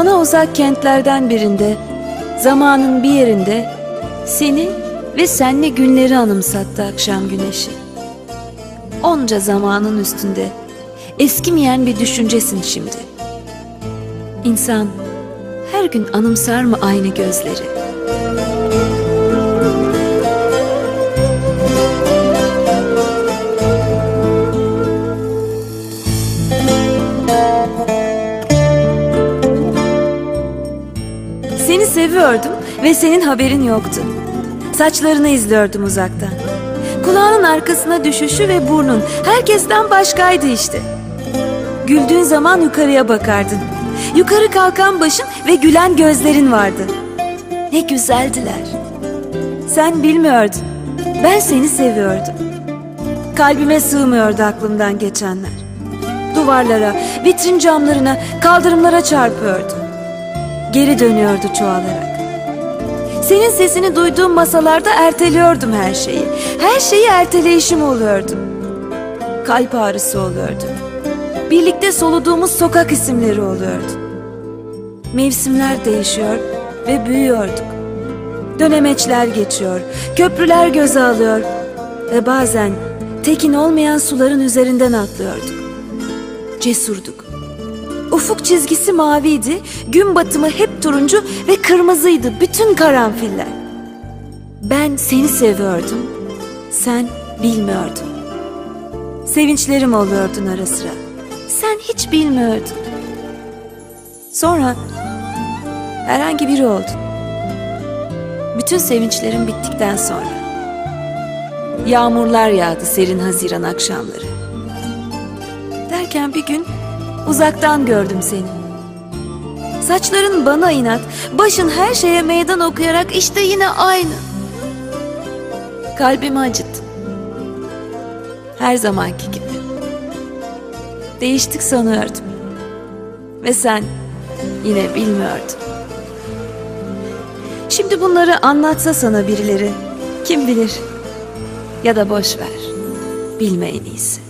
Sana uzak kentlerden birinde, zamanın bir yerinde seni ve senli günleri anımsattı akşam güneşi. Onca zamanın üstünde eskimeyen bir düşüncesin şimdi. İnsan her gün anımsar mı aynı gözleri? Seni seviyordum ve senin haberin yoktu. Saçlarını izliyordum uzaktan. Kulağının arkasına düşüşü ve burnun herkesten başkaydı işte. Güldüğün zaman yukarıya bakardın. Yukarı kalkan başın ve gülen gözlerin vardı. Ne güzeldiler. Sen bilmiyordun. Ben seni seviyordum. Kalbime sığmıyordu aklımdan geçenler. Duvarlara, vitrin camlarına, kaldırımlara çarpıyordu. Geri dönüyordu çoğalarak. Senin sesini duyduğum masalarda erteliyordum her şeyi. Her şeyi erteleyişim oluyordu. Kalp ağrısı oluyordu. Birlikte soluduğumuz sokak isimleri oluyordu. Mevsimler değişiyor ve büyüyorduk. Dönemeçler geçiyor, köprüler göze alıyor ve bazen tekin olmayan suların üzerinden atlıyorduk. Cesurduk. Ufuk çizgisi maviydi, gün batımı hep turuncu ve kırmızıydı bütün karanfiller. Ben seni seviyordum, sen bilmiyordun. Sevinçlerim oluyordun ara sıra. Sen hiç bilmiyordun. Sonra herhangi biri oldun. Bütün sevinçlerim bittikten sonra. Yağmurlar yağdı serin haziran akşamları. Derken bir gün uzaktan gördüm seni. Saçların bana inat, başın her şeye meydan okuyarak işte yine aynı. Kalbimi acıttın. Her zamanki gibi. Değiştik sanıyordum. Ve sen yine bilmiyordun. Şimdi bunları anlatsa sana birileri, kim bilir? Ya da boş ver. Bilme en iyisi.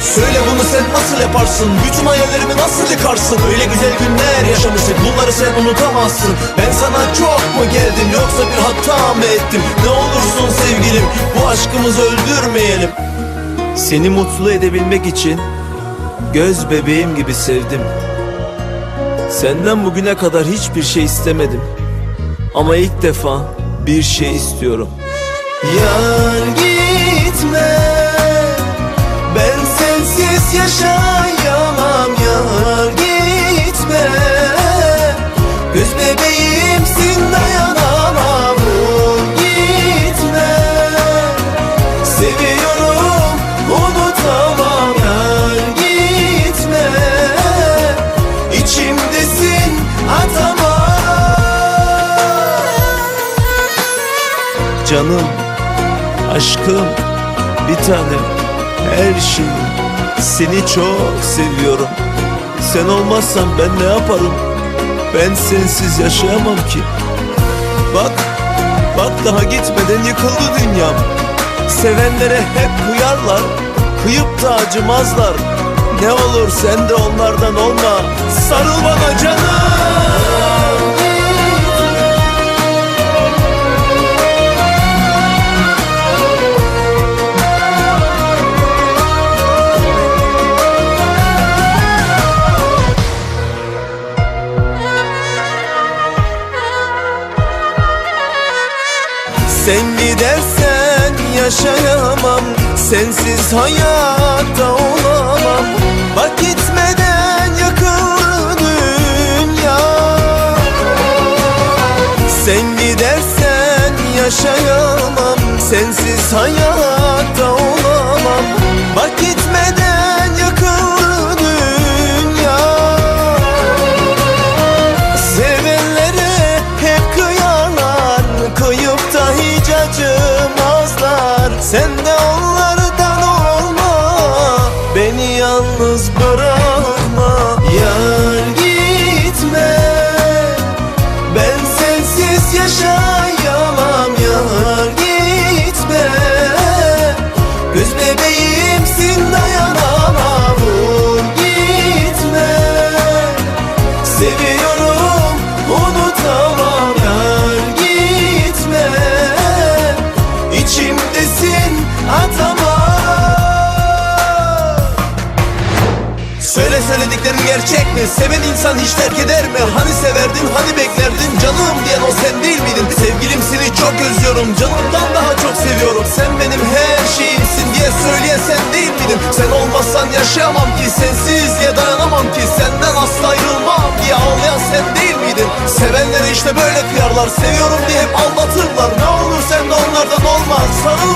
Söyle bunu sen nasıl yaparsın? Bütün hayallerimi nasıl yıkarsın? Öyle güzel günler yaşamıştık bunları sen unutamazsın Ben sana çok mu geldim yoksa bir hata mı ettim? Ne olursun sevgilim bu aşkımızı öldürmeyelim Seni mutlu edebilmek için göz bebeğim gibi sevdim. Senden bugüne kadar hiçbir şey istemedim. Ama ilk defa bir şey istiyorum. Yar gitme. Sensiz yaşayamam yar gitme. Göz bebeğimsin dayanamam vur gitme. Seviyorum unutamam yar gitme İçimdesin atamam Canım, aşkım, bir tanem, her şeyim Seni çok seviyorum. Sen olmazsan ben ne yaparım? Ben sensiz yaşayamam ki. Bak, bak daha gitmeden yıkıldı dünyam. Sevenlere hep kıyarlar Kıyıp da acımazlar. Ne olur sen de onlardan olma. Sarıl bana canım yaşayamam. Sensiz hayatta olamam. Bak gitmeden yakın dünya. Sen gidersen yaşayamam. Sensiz hayatta Söyle söylediklerin gerçek mi? Seven insan hiç terk eder mi? Hani severdin hani beklerdin Canım diyen o sen değil miydin? Sevgilim seni çok özlüyorum Canımdan daha çok seviyorum Sen benim her şeyimsin diye söyleyen sen değil miydin? Sen olmazsan yaşayamam ki Sensiz diye dayanamam ki Senden asla ayrılmam diye ağlayan sen değil miydin? Sevenleri işte böyle kıyarlar Seviyorum diye hep aldatırlar Ne olur sen de onlardan olma Sarıl